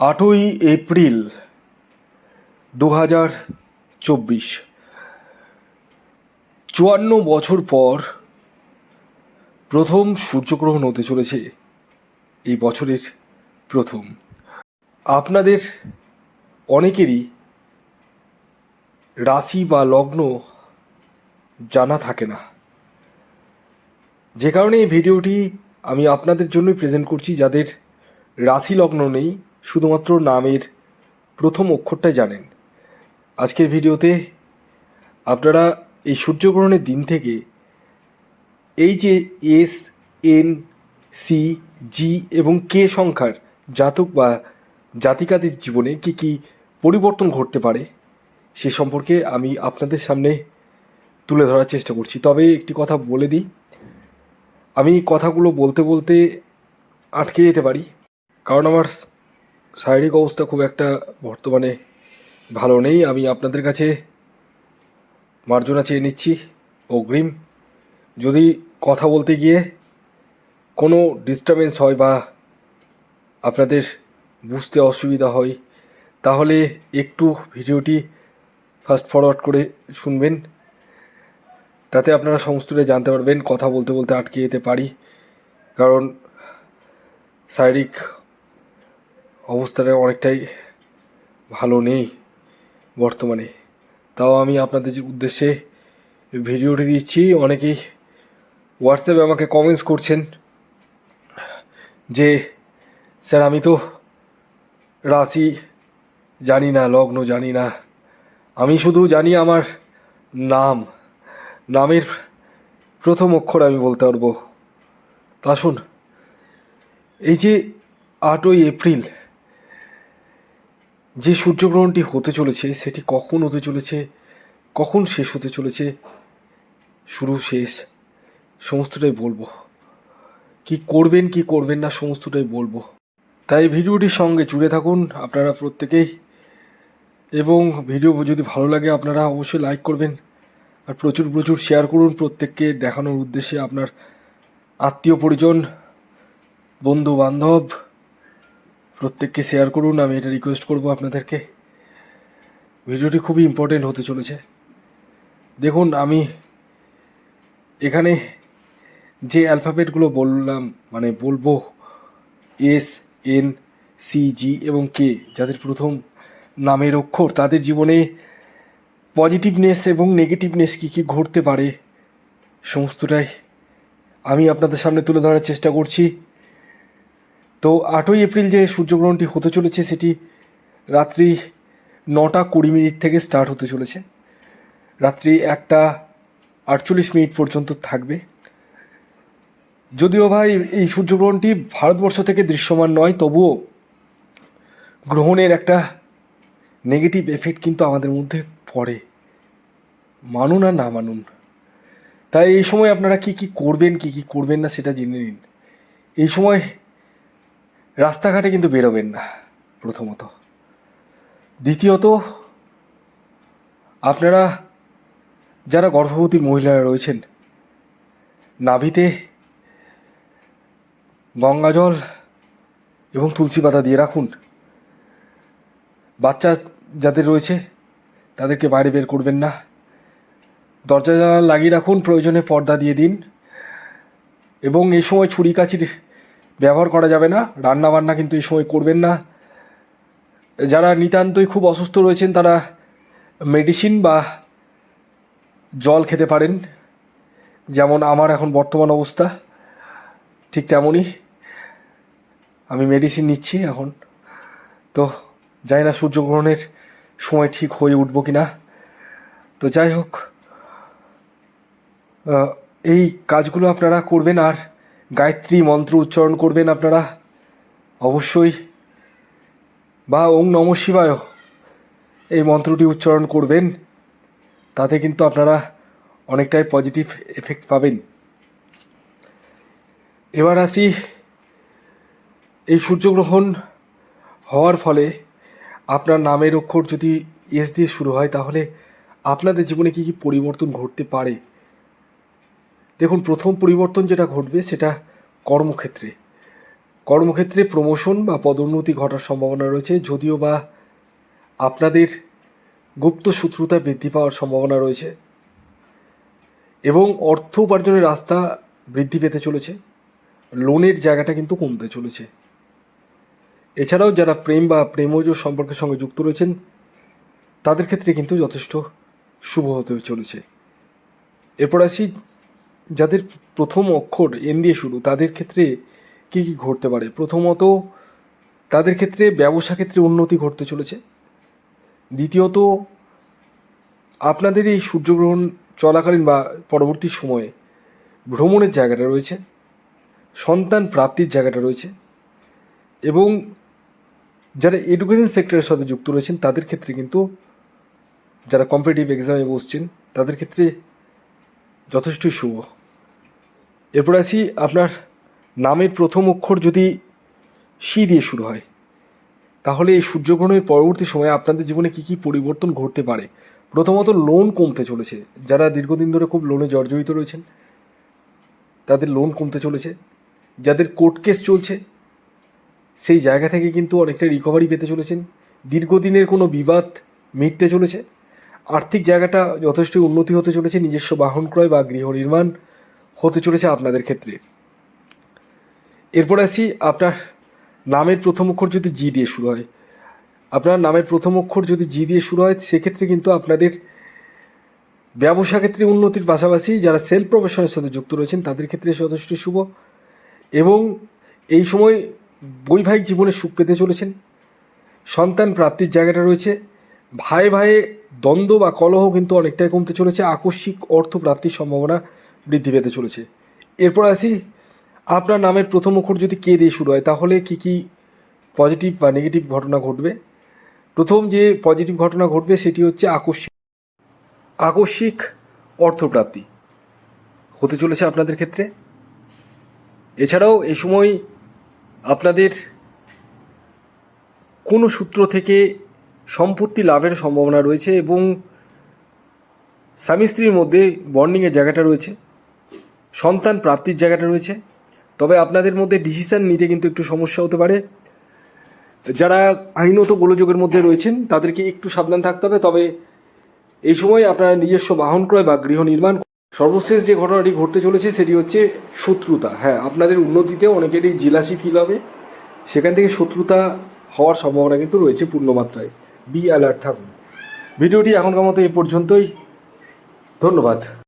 আটই এপ্রিল দু হাজার চব্বিশ। চুয়ান্ন বছর পর প্রথম সূর্যগ্রহণ হতে চলেছে এই বছরের প্রথম। আপনাদের অনেকেরই রাশি বা লগ্ন জানা থাকে না। যে কারণে এই ভিডিওটি আমি আপনাদের জন্যই প্রেজেন্ট করছি, যাদের রাশি লগ্ন নেই শুধুমাত্র নামের প্রথম অক্ষরটাই জানেন। আজকের ভিডিওতে আপনারা এই সূর্যগ্রহণের দিন থেকে এই যে এস, এন, সি, জি এবং কে সংখ্যার জাতক বা জাতিকাদের জীবনে কি কি পরিবর্তন ঘটতে পারে, সে সম্পর্কে আমি আপনাদের সামনে তুলে ধরার চেষ্টা করছি। তবে একটি কথা বলে দিই, আমি কথাগুলো বলতে বলতে আটকে যেতে পারি, কারণ আমার শারীরিক অবস্থা খুব একটা বর্তমানে ভালো নেই। আমি আপনাদের কাছে মার্জনা চেয়ে নিচ্ছি অগ্রিম। যদি কথা বলতে গিয়ে কোনো ডিস্টারবেন্স হয় বা আপনাদের বুঝতে অসুবিধা হয়, তাহলে একটু ভিডিওটি ফাস্ট ফরওয়ার্ড করে শুনবেন। তাতে আপনারা সমস্তটাই জানতে পারবেন, কথা বলতে বলতে আটকে যেতে পারি। কারণ শারীরিক অবস্থাটা অনেকটাই ভালো নেই বর্তমানে। তাও আমি আপনাদের উদ্দেশ্যে ভিডিওটি দিচ্ছি, অনেকেই হোয়াটসঅ্যাপে আমাকে কমেন্টস করছেন যে, স্যার, আমি তো রাশি জানি না, লগ্ন জানি না। আমি শুধু জানি আমার নাম। নামের প্রথম অক্ষর আমি বলতে পারব। তা শুন এই যে আটই এপ্রিল যে সূর্যগ্রহণটি হতে চলেছে, সেটি কখন হতে চলেছে, কখন শেষ হতে চলেছে, শুরু শেষ, সমস্তটাই বলব। কি করবেন কি করবেন না, সমস্তটাই বলব। তাই ভিডিওটির সঙ্গে জুড়ে থাকুন আপনারা প্রত্যেকেই। এবং ভিডিও যদি ভালো লাগে, আপনারা অবশ্যই লাইক করবেন। আর প্রচুর প্রচুর শেয়ার করুন প্রত্যেককে দেখানোর উদ্দেশ্যে আপনার আত্মীয় পরিজন বন্ধু বান্ধব প্রত্যেককে শেয়ার করুন, আমি এটা রিকোয়েস্ট করব আপনাদেরকে। ভিডিওটি খুবই ইম্পর্টেন্ট হতে চলেছে। দেখুন, আমি এখানে যে অ্যালফাবেটগুলো বললাম মানে বলব এস এন সি জি এবং কে যাদের প্রথম নামের অক্ষর, তাদের জীবনে পজিটিভনেস এবং নেগেটিভনেস কী কী ঘটতে পারে, সমস্তটাই আমি আপনাদের সামনে তুলে ধরার চেষ্টা করছি। তো আটই এপ্রিল যে সূর্যগ্রহণটি হতে চলেছে, সেটি রাত্রি নটা কুড়ি মিনিট থেকে স্টার্ট হতে চলেছে। রাত্রি একটা আটচল্লিশ মিনিট পর্যন্ত থাকবে। যদিও ভাই, এই সূর্যগ্রহণটি ভারতবর্ষ থেকে দৃশ্যমান নয়, তবুও গ্রহণের একটা নেগেটিভ এফেক্ট কিন্তু আমাদের মধ্যে পড়ে। মানুন আর না মানুন। তাই এই সময় আপনারা কি কি করবেন, কি কি করবেন না, সেটা জেনে নিন। এই সময় রাস্তাঘাটে কিন্তু বেরোবেন না, প্রথমত। দ্বিতীয়ত, আপনারা যারা গর্ভবতী মহিলারা রয়েছেন, নাভিতে গঙ্গা জল এবং তুলসী পাতা দিয়ে রাখুন। বাচ্চা যাদের রয়েছে, তাদেরকে বাইরে বের করবেন না। দরজা জানালা লাগিয়ে রাখুন, প্রয়োজনে পর্দা দিয়ে দিন। এবং এই সময় ছুরি কাছির ব্যবহার করা যাবে না রান্না বান্না কিন্তু এই সময় করবেন না। যারা নিতান্তই খুব অসুস্থ রয়েছেন, তারা মেডিসিন বা জল খেতে পারেন। যেমন আমার এখন বর্তমান অবস্থা, ঠিক তেমনই আমি মেডিসিন নিচ্ছি এখন। তো জানি না সূর্যগ্রহণের সময় ঠিক হয়ে উঠবো কি না তো যাই হোক এই কাজগুলো আপনারা করবেন আর গায়ত্রী মন্ত্র উচ্চারণ করবেন আপনারা? অবশ্যই। বা ওং নম শিবায় এই মন্ত্রটি উচ্চারণ করবেন। তাতে কিন্তু আপনারা অনেকটাই পজিটিভ এফেক্ট পাবেন। এবার আসি এই সূর্যগ্রহণ হওয়ার ফলে আপনার নামের অক্ষর যদি এস দিয়ে শুরু হয়, তাহলে আপনাদের জীবনে কী কী পরিবর্তন ঘটতে পারে? দেখুন, প্রথম পরিবর্তন যেটা ঘটবে সেটা কর্মক্ষেত্রে। কর্মক্ষেত্রে প্রমোশন বা পদোন্নতি ঘটার সম্ভাবনা রয়েছে, যদিও বা আপনাদের গুপ্ত শত্রুতা বৃদ্ধি পাওয়ার সম্ভাবনা রয়েছে এবং অর্থ উপার্জনের রাস্তা বৃদ্ধি পেতে চলেছে। লোনের জায়গাটা কিন্তু কমতে চলেছে। এছাড়াও যারা প্রেম বা প্রেমজ সম্পর্কের সঙ্গে যুক্ত রয়েছেন, তাদের ক্ষেত্রে কিন্তু যথেষ্ট শুভ হতে চলেছে। এরপর আসি যাদের প্রথম অক্ষর এন দিয়ে শুরু, তাদের ক্ষেত্রে কী কী ঘটতে পারে? প্রথমত, তাদের ক্ষেত্রে ব্যবসা ক্ষেত্রে উন্নতি ঘটতে চলেছে। দ্বিতীয়ত, আপনাদের এই সূর্যগ্রহণ চলাকালীন বা পরবর্তী সময়ে ভ্রমণের জায়গাটা রয়েছে, সন্তান প্রাপ্তির জায়গাটা রয়েছে, এবং যারা এডুকেশন সেক্টরের সাথে যুক্ত রয়েছেন, তাদের ক্ষেত্রে কিন্তু যারা কম্পিটিটিভ এক্সামে বসছেন, তাদের ক্ষেত্রে যথেষ্টই শুভ। এরপর আসি আপনার নামের প্রথম অক্ষর যদি সি দিয়ে শুরু হয়। তাহলে এই সূর্যগ্রহণের পরবর্তী সময়ে আপনাদের জীবনে কী কী পরিবর্তন ঘটতে পারে? প্রথমত লোন কমতে চলেছে। যারা দীর্ঘদিন ধরে খুব লোনে জর্জরিত রয়েছেন, তাদের লোন কমতে চলেছে। যাদের কোর্ট কেস চলছে, সেই জায়গা থেকে কিন্তু অনেকটা রিকভারি পেতে চলেছেন। দীর্ঘদিনের কোনো বিবাদ মিটতে চলেছে। আর্থিক জায়গাটা যথেষ্ট উন্নতি হতে চলেছে। নিজস্ব বাহন ক্রয় বা গৃহ নির্মাণ হতে চলেছে আপনাদের ক্ষেত্রে। এরপর আসি, আপনার নামের প্রথম অক্ষর যদি জি দিয়ে শুরু হয়। আপনার নামের প্রথম অক্ষর যদি জি দিয়ে শুরু হয়, সেক্ষেত্রে কিন্তু আপনাদের ব্যবসা ক্ষেত্রে উন্নতির পাশাপাশি যারা সেলফ প্রফেশনের সাথে যুক্ত রয়েছেন, তাদের ক্ষেত্রে যথেষ্ট শুভ। এবং এই সময় বৈবাহিক জীবনে সুখ পেতে চলেছেন। সন্তান প্রাপ্তির জায়গাটা রয়েছে। ভাই ভাইয়ে দ্বন্দ্ব বা কলহ কিন্তু অনেকটাই কমতে চলেছে। আকস্মিক অর্থ প্রাপ্তির সম্ভাবনা বৃদ্ধি পেতে চলেছে। এরপর আসি, আপনার নামের প্রথম অক্ষর যদি কে দিয়ে শুরু হয়, তাহলে কি কি পজিটিভ বা নেগেটিভ ঘটনা ঘটবে? প্রথম যে পজিটিভ ঘটনা ঘটবে, সেটি হচ্ছে আকস্মিক। আকস্মিক অর্থপ্রাপ্তি হতে চলেছে আপনাদের ক্ষেত্রে। এছাড়াও এই সময় আপনাদের কোনো সূত্র থেকে সম্পত্তি লাভের সম্ভাবনা রয়েছে এবং স্বামী স্ত্রীর মধ্যে বন্ডিংয়ের জায়গাটা রয়েছে। সন্তান প্রাপ্তির জায়গাটা রয়েছে। তবে আপনাদের মধ্যে ডিসিশান নিতে কিন্তু একটু সমস্যা হতে পারে। যারা আইনত গোলযোগের মধ্যে রয়েছেন, তাদেরকে একটু সাবধান থাকতে হবে। তবে এই সময় আপনারা নিজস্ব বাহন ক্রয় বা গৃহ নির্মাণ সর্বশেষ যে ঘটনাটি ঘটতে চলেছে, সেটি হচ্ছে শত্রুতা। হ্যাঁ আপনাদের উন্নতিতে অনেকেরই জেলাসি ফিল হবে। সেখান থেকে শত্রুতা হওয়ার সম্ভাবনা কিন্তু রয়েছে পূর্ণমাত্রায়। বি অ্যালার্ট থাকুন। ভিডিওটি এখনকার মতো এ পর্যন্তই। ধন্যবাদ।